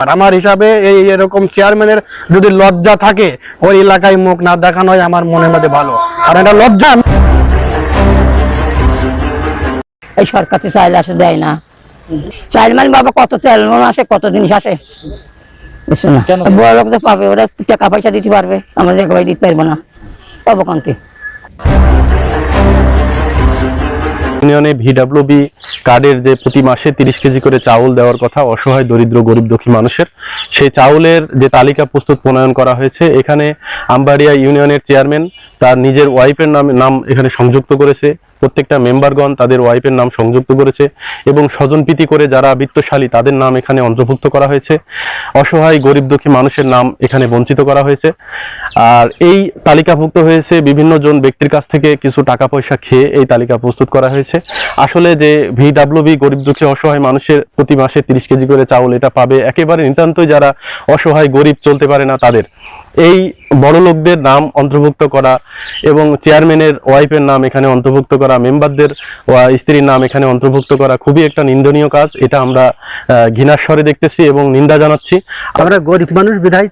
আর আমার হিসাবে এই এরকম চেয়ারম্যানের যদি লজ্জা থাকে ওই এলাকায় মুখ না দেখানোই আমার মনের মধ্যে ভালো। আর এটা লজ্জা এই সরকার তো চাইলে আসে দেয় না। চাইলে মানে বাবা কত তেল নুন আসে কত জিনিস আসে। বুঝছ না? বড় লোক তো পাবে ওরা টাকা পয়সা দিতে পারবে আমরা একেবারে দিতে পারব না। পাবো কান্তি ইউনিয়নে ভিডাব্লিউবি কার্ডের যে প্রতি মাসে তিরিশ কেজি করে চাউল দেওয়ার কথা, অসহায়, দরিদ্র, গরিব, দুঃখী মানুষের, সেই চাউলের যে তালিকা প্রস্তুত প্রণয়ন করা হয়েছে, এখানে আমবাড়িয়া ইউনিয়নের চেয়ারম্যান তার নিজের ওয়াইফের নামে, নাম এখানে সংযুক্ত করেছে। প্রত্যেকটা মেম্বারগণ তাদের ওয়াইফের নাম সংযুক্ত করেছে এবং স্বজনপ্রীতি করে যারা বিত্তশালী, তাদের নাম এখানে অন্তর্ভুক্ত করা হয়েছে। অসহায়, গরিব, দুঃখী মানুষের নাম এখানে বঞ্চিত করা হয়েছে। আর এই তালিকাভুক্ত হয়েছে বিভিন্ন জন ব্যক্তির কাছ থেকে কিছু টাকা পয়সা খেয়ে এই তালিকা প্রস্তুত করা হয়েছে। আসলে যে ভিডাব্লিউবি গরিব, দুঃখী, অসহায় মানুষের প্রতি মাসে তিরিশ কেজি করে চাউল এটা পাবে একেবারে নিতান্তই যারা অসহায়, গরিব চলতে পারে না তাদের। এই বড় লোকদের নাম অন্তর্ভুক্ত করা এবং চেয়ারম্যানের ওয়াইফের নাম এখানে অন্তর্ভুক্ত করা মেম্বারদের ওয়া- স্ত্রীর নাম এখানে অন্তর্ভুক্ত করা খুবই একটা নিন্দনীয় কাজ। এটা আমরা ঘৃণার স্বরে দেখতেছি এবং নিন্দা জানাচ্ছি। আমরা গরিব মানুষ বিধায়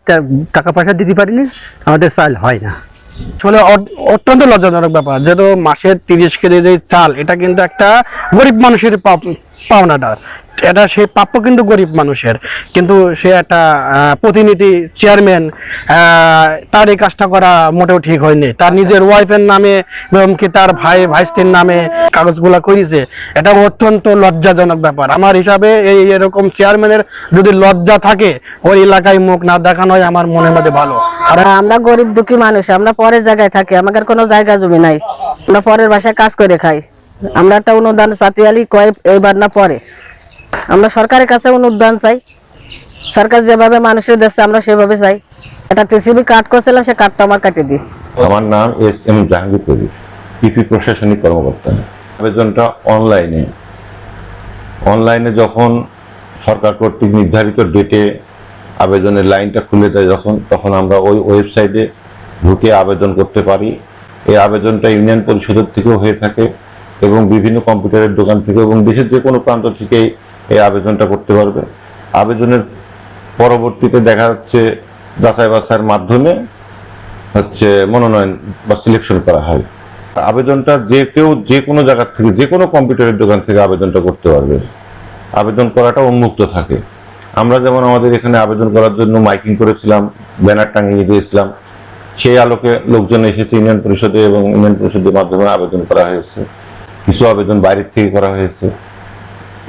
টাকা পয়সা দিতে পারিনি আমাদের চাল হয় না। আসলে অত্যন্ত লজ্জাজনক ব্যাপার। যেহেতু মাসে তিরিশ কেজি যে চাল এটা কিন্তু একটা গরিব মানুষের পাওনাটা এটা সে প্রাপ্য কিন্তু গরিব মানুষের। কিন্তু সে একটা প্রতিনিধি চেয়ারম্যান তার এই কাজটা করা মোটেও ঠিক হয়নি। তার নিজের ওয়াইফের নামে এবং কি তার ভাই, ভাইস্তির নামে কাগজগুলা করেছে এটা অত্যন্ত লজ্জাজনক ব্যাপার। আমার হিসাবে এই এরকম চেয়ারম্যানের যদি লজ্জা থাকে, ওই এলাকায় মুখ না দেখানোই আমার মনের মধ্যে ভালো। আর আমরা গরিব, দুঃখী মানুষ। আমরা পরের জায়গায় থাকি। আমাদের কোনো জায়গা জমি নাই। আমরা পরের বাসায় কাজ করে খাই। আমরা একটা অনুদান সাতিয়ালি কয় এইবার না পরে। আমরা সরকারের কাছে অনুদান চাই। সরকার যেভাবে মানুষের দেশে আমরা সেভাবে চাই। একটা টিসিবি কার্ড করছিলাম সে কার্ডটা আমার কাটিয়ে দিই। আমার নাম S M Jahangir Kabir PP প্রশাসনিক কর্মকর্তা। আবেদনটা অনলাইনে। অনলাইনে যখন সরকার কর্তৃক নির্ধারিত ডেটে আবেদনের লাইনটা খুলে দেয় যখন, তখন আমরা ওই ওয়েবসাইটে ঢুকে আবেদন করতে পারি। এই আবেদনটা ইউনিয়ন পরিষদের থেকেও হয়ে থাকে। এবং বিভিন্ন কম্পিউটারের দোকান থেকে এবং দেশের যে কোনো প্রান্ত থেকেই এই আবেদনটা করতে পারবে। আবেদনের পরবর্তীতে দেখা যাচ্ছে যাচাই বাছাইয়ের মাধ্যমে হচ্ছে মনোনয়ন বা সিলেকশন করা হয়। আবেদনটা যে কেউ যে কোনো জায়গার থেকে, যে কোনো কম্পিউটারের দোকান থেকে আবেদনটা করতে পারবে। আবেদন করাটা উন্মুক্ত থাকে। আমরা যেমন আমাদের এখানে আবেদন করার জন্য মাইকিং করেছিলাম, ব্যানার টাঙিয়ে দিয়েছিলাম। সেই আলোকে লোকজন এসেছে ইউনিয়ন পরিষদে এবং ইউনিয়ন পরিষদের মাধ্যমে আবেদন করা হয়েছে। কিছু আবেদন বাইরের থেকে করা হয়েছে।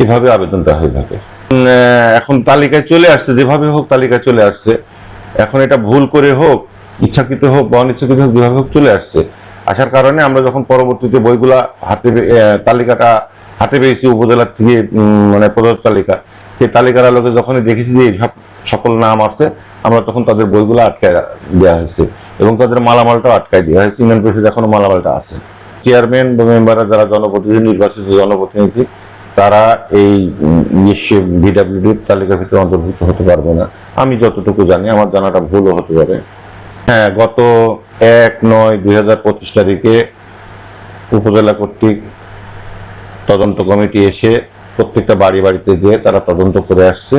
এভাবে আবেদনটা হয়ে থাকে। এখন তালিকায় চলে আসছে, যেভাবে হোক তালিকায় চলে আসছে। এখন এটা ভুল করে হোক, ইচ্ছাকৃত হোক বা অনিচ্ছাকৃত হোক, যেভাবে হোক চলে আসছে। আসার কারণে আমরা যখন পরবর্তীতে বইগুলা হাতে তালিকাটা হাতে পেয়েছি উপজেলার থেকে মানে প্রদত্ত তালিকা, সেই তালিকার আলোকে যখনই দেখেছি যে এইসব সকল নাম আছে আমরা তখন তাদের বইগুলো আটকায় দেওয়া হয়েছে এবং তাদের মালামালটাও আটকায় দেওয়া হয়েছে। ইউনিয়ন পরিষদ এখনও মালামালটা আছে। চেয়ারম্যান বা মেম্বাররা যারা জনপ্রতিনিধি, নির্বাচিত জনপ্রতিনিধি, তারা এই ভিডাব্লিউডির তালিকার ভিতরে অন্তর্ভুক্ত হতে পারবে না। আমি যতটুকু জানি, আমার জানাটা ভুলও হতে পারে। হ্যাঁ গত এক নয় দুই হাজার পঁচিশ তারিখে উপজেলা কর্তৃক তদন্ত কমিটি এসে প্রত্যেকটা বাড়ি বাড়িতে যেয়ে তারা তদন্ত করে আসছে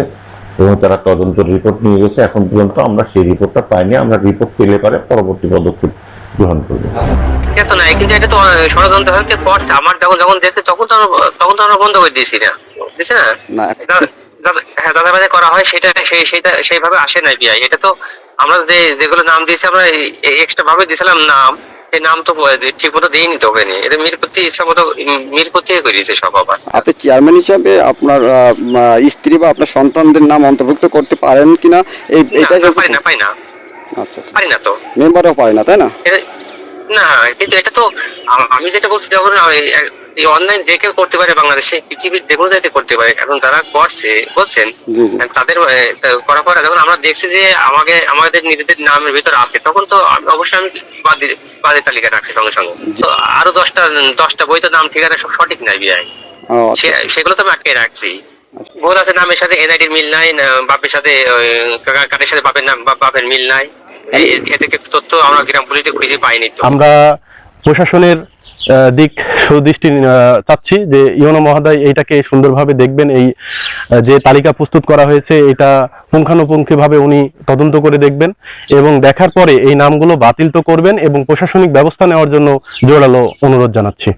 এবং তারা তদন্ত রিপোর্ট নিয়ে গেছে। এখন পর্যন্ত আমরা সেই রিপোর্টটা পাইনি। আমরা রিপোর্ট পেলে পারে পরবর্তী পদক্ষেপ গ্রহণ করব। এত নাই কিন্তু এটা তো ষড়যন্ত্র হয়ে করছে আমার যখন যখন দেখছে তখন তো তখন তো আমরা বন্ধ করে দিয়েছি না বুঝছি না? দা- দা- হ্যাঁ দাদাবাজি করা হয় সেটা সেই সেটা সেইভাবে আসে না বিআই এটা তো আমরা যে যেগুলো নাম দিয়েছি আমরা এক্সট্রা ভাবে দিয়েছিলাম নাম সেই নাম তো ঠিক মতো দিইনি তো ওখানে। এটা মিরপত্তি ইচ্ছা মতো মিরপত্তি করিয়েছে সব আবার। আপনি চেয়ারম্যান হিসাবে আপনার আহ, স্ত্রী বা আপনার সন্তানদের নাম অন্তর্ভুক্ত করতে পারেন কিনা? এই না, না। আচ্ছা আচ্ছা। পারি না তো। মেম্বারও পারে না তাই না? না কিন্তু এটা তো আমি যেটা বলছি যখন এই- এই অনলাইন যে কেউ করতে পারে বাংলাদেশে পৃথিবীর যে কোনো জায়গায় করতে পারে। এখন যারা করছে বলছেন জি জি। তাদের করার পরে যখন আমরা দেখছি যে আমাকে আমাদের নিজেদের নামের ভিতরে আছে তখন তো অবশ্যই আমি বাদ তালিকা রাখছি সঙ্গে সঙ্গে। তো আরও দশটা দশটা বই তো নাম ঠিকানা সব সঠিক নাই বিআই। আচ্ছা। সেগুলো তো আমি আটকে রাখছি। বোন আছে নামের সাথে এনআইডির মিল নাই না বাপের সাথে ওই, কাকা- কাদের সাথে বাপের নাম বাপের মিল নাই। আমরা প্রশাসনের দিক সুদৃষ্টি চাচ্ছি যে ইউনো মহোদয় এইটাকে সুন্দরভাবে দেখবেন, এই যে তালিকা প্রস্তুত করা হয়েছে, এটা পুঙ্খানুপুঙ্খভাবে উনি তদন্ত করে দেখবেন এবং দেখার পরে এই নামগুলো বাতিল তো করবেন এবং প্রশাসনিক ব্যবস্থা নেওয়ার জন্য জোরালো অনুরোধ জানাচ্ছি।